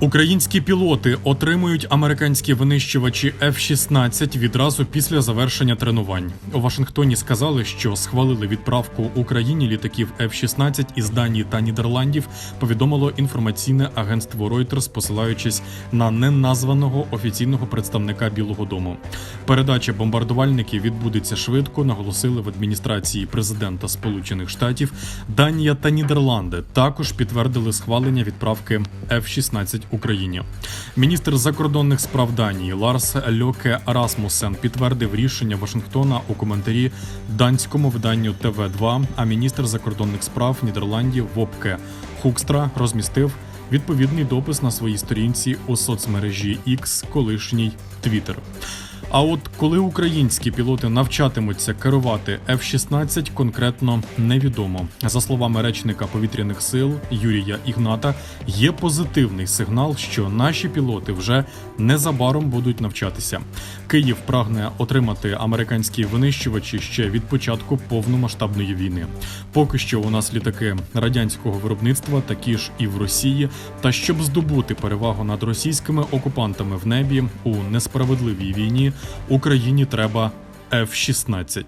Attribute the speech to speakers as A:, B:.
A: Українські пілоти отримують американські винищувачі F-16 відразу після завершення тренувань. У Вашингтоні сказали, що схвалили відправку Україні літаків F-16 із Данії та Нідерландів. Повідомило інформаційне агентство Reuters, посилаючись на неназваного офіційного представника Білого Дому. Передача бомбардувальників відбудеться швидко. Наголосили в адміністрації президента Сполучених Штатів. Данія та Нідерланди також підтвердили схвалення відправки F-16 Україні. Міністр закордонних справ Данії Ларс Льоке Расмусен підтвердив рішення Вашингтона у коментарі данському виданню ТВ 2 А міністр закордонних справ Нідерландів Вопке Хукстра розмістив відповідний допис на своїй сторінці у соцмережі X, колишній Twitter. А от коли українські пілоти навчатимуться керувати F-16, конкретно невідомо. За словами речника повітряних сил Юрія Ігната, є позитивний сигнал, що наші пілоти вже незабаром будуть навчатися. Київ прагне отримати американські винищувачі ще від початку повномасштабної війни. Поки що у нас літаки радянського виробництва, такі ж і в Росії. Та щоб здобути перевагу над російськими окупантами в небі у несправедливій війні, Україні треба F-16.